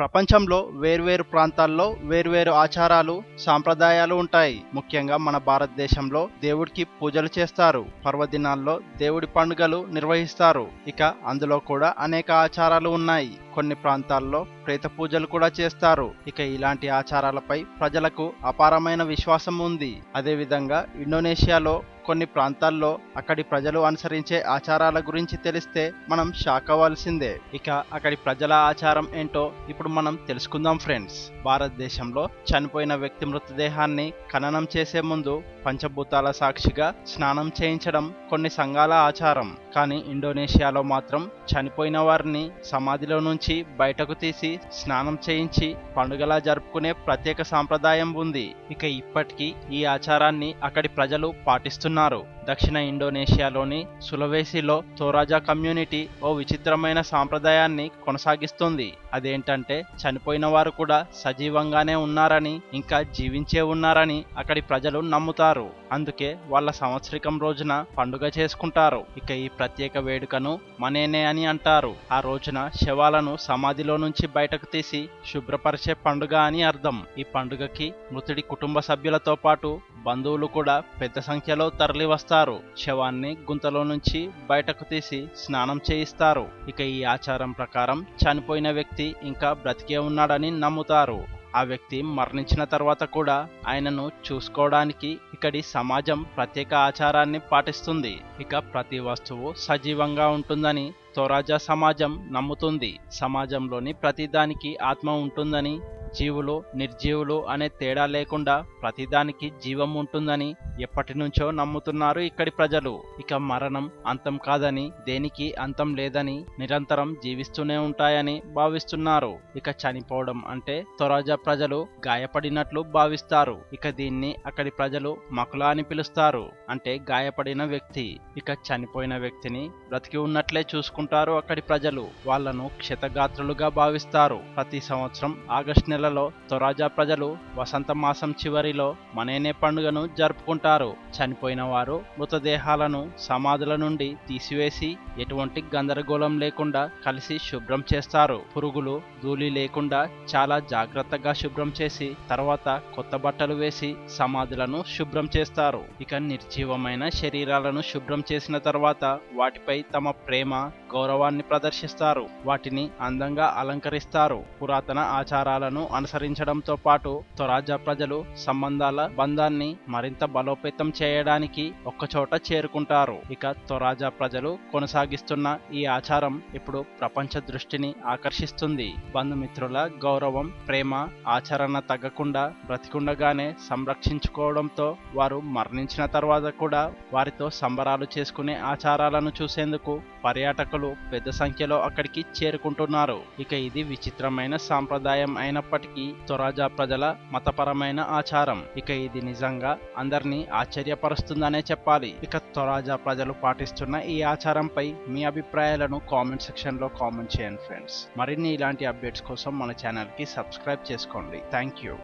ప్రపంచంలో వేర్వేరు ప్రాంతాల్లో వేర్వేరు ఆచారాలు సాంప్రదాయాలు ఉంటాయి. ముఖ్యంగా మన భారతదేశంలో దేవుడికి పూజలు చేస్తారు. పర్వదినాల్లో దేవుడి పండుగలు నిర్వహిస్తారు. ఇక అందులో కూడా అనేక ఆచారాలు ఉన్నాయి. కొన్ని ప్రాంతాల్లో ప్రేత పూజలు కూడా చేస్తారు. ఇక ఇలాంటి ఆచారాలపై ప్రజలకు అపారమైన విశ్వాసం ఉంది. అదేవిధంగా ఇండోనేషియాలో కొన్ని ప్రాంతాల్లో అక్కడి ప్రజలు అనుసరించే ఆచారాల గురించి తెలిస్తే మనం షాక్ అవ్వాల్సిందే ఇక అక్కడి ప్రజల ఆచారం ఏంటో ఇప్పుడు మనం తెలుసుకుందాం ఫ్రెండ్స్. భారతదేశంలో చనిపోయిన వ్యక్తి మృతదేహాన్ని ఖననం చేసే ముందు పంచభూతాల సాక్షిగా స్నానం చేయించడం కొన్ని సంఘాల ఆచారం. కానీ ఇండోనేషియాలో మాత్రం చనిపోయిన వారిని సమాధిలో నుంచి బయటకు తీసి స్నానం చేయించి పండుగలా జరుపుకునే ప్రత్యేక సాంప్రదాయం ఉంది. ఇక ఇప్పటికీ ఈ ఆచారాన్ని అక్కడి ప్రజలు పాటిస్తున్నారు. దక్షిణ ఇండోనేషియాలోని సులవేసిలో తోరాజా కమ్యూనిటీ ఓ విచిత్రమైన సాంప్రదాయాన్ని కొనసాగిస్తుంది. అదేంటంటే చనిపోయిన వారు కూడా సజీవంగానే ఉన్నారని ఇంకా జీవించే ఉన్నారని అక్కడి ప్రజలు నమ్ముతారు. అందుకే వాళ్ళ సంవత్సరికం రోజున పండుగ చేసుకుంటారు. ఇక ఈ ప్రత్యేక వేడుకను మనేనే అని అంటారు. ఆ రోజున శవాలను సమాధిలో నుంచి బయటకు తీసి శుభ్రపరిచే పండుగ అని అర్థం. ఈ పండుగకి మృతుడి కుటుంబ సభ్యులతో పాటు బంధువులు కూడా పెద్ద సంఖ్యలో తరలి వస్తారు శవాన్ని గుంతలో నుంచి బయటకు తీసి స్నానం చేయిస్తారు. ఇక ఈ ఆచారం ప్రకారం చనిపోయిన వ్యక్తి ఇంకా బ్రతికే ఉన్నాడని నమ్ముతారు. ఆ వ్యక్తి మరణించిన తర్వాత కూడా ఆయనను చూసుకోవడానికి ఇక్కడి సమాజం ప్రత్యేక ఆచారాన్ని పాటిస్తుంది. ఇక ప్రతి వస్తువు సజీవంగా ఉంటుందని తోరాజా సమాజం నమ్ముతుంది. సమాజంలోని ప్రతిదానికి ఆత్మ ఉంటుందని జీవులు నిర్జీవులు అనే తేడా లేకుండా ప్రతిదానికి జీవం ఉంటుందని ఎప్పటి నుంచో నమ్ముతున్నారు ఇక్కడి ప్రజలు. ఇక మరణం అంతం కాదని దేనికి అంతం లేదని నిరంతరం జీవిస్తూనే ఉంటాయని భావిస్తున్నారు. ఇక చనిపోవడం అంటే తొరాజా ప్రజలు గాయపడినట్లు భావిస్తారు. ఇక దీన్ని అక్కడి ప్రజలు మకుల అని పిలుస్తారు. అంటే గాయపడిన వ్యక్తి. ఇక చనిపోయిన వ్యక్తిని బ్రతికి ఉన్నట్లే చూసుకుంటారు. అక్కడి ప్రజలు వాళ్ళను క్షతగాత్రులుగా భావిస్తారు. ప్రతి సంవత్సరం ఆగస్టు నెలలో తొరాజా ప్రజలు వసంత మాసం చివరిలో మనేనే పండుగను జరుపుకుంటారు. చనిపోయిన వారు మృతదేహాలను సమాధుల నుండి తీసివేసి ఎటువంటి గందరగోళం లేకుండా కలిసి శుభ్రం చేస్తారు. పురుగులు ధూళి లేకుండా చాలా జాగ్రత్తగా శుభ్రం చేసి తర్వాత కొత్త బట్టలు వేసి సమాధులను శుభ్రం చేస్తారు. ఇక నిర్జీవమైన శరీరాలను శుభ్రం చేసిన తర్వాత వాటిపై తమ ప్రేమ గౌరవాన్ని ప్రదర్శిస్తారు. వాటిని అందంగా అలంకరిస్తారు. పురాతన ఆచారాలను అనుసరించడంతో పాటు తొరాజా ప్రజలు సంబంధాల బంధాన్ని మరింత బలోపేతం చేయడానికి ఒక్కచోట చేరుకుంటారు. ఇక స్వరాజ ప్రజలు కొనసాగిస్తున్న ఈ ఆచారం ఇప్పుడు ప్రపంచ దృష్టిని ఆకర్షిస్తుంది. బంధుమిత్రుల గౌరవం ప్రేమ ఆచరణ తగ్గకుండా బ్రతికుండగానే సంరక్షించుకోవడంతో వారు మరణించిన తర్వాత కూడా వారితో సంబరాలు చేసుకునే ఆచారాలను చూసేందుకు పర్యాటకులు పెద్ద సంఖ్యలో అక్కడికి చేరుకుంటున్నారు. ఇక ఇది విచిత్రమైన సాంప్రదాయం అయినప్పటికీ తొరాజా ప్రజల మతపరమైన ఆచారం. ఇక ఇది నిజంగా అందరినీ ఆశ్చర్యపరుస్తుందనే చెప్పాలి. ఇక తొరాజా ప్రజలు పాటిస్తున్న ఈ ఆచారంపై మీ అభిప్రాయాలను కామెంట్ సెక్షన్లో కామెంట్ చేయండి ఫ్రెండ్స్. మరిన్ని ఇలాంటి అప్డేట్స్ కోసం మన ఛానల్కి సబ్స్క్రైబ్ చేసుకోండి. Thank you.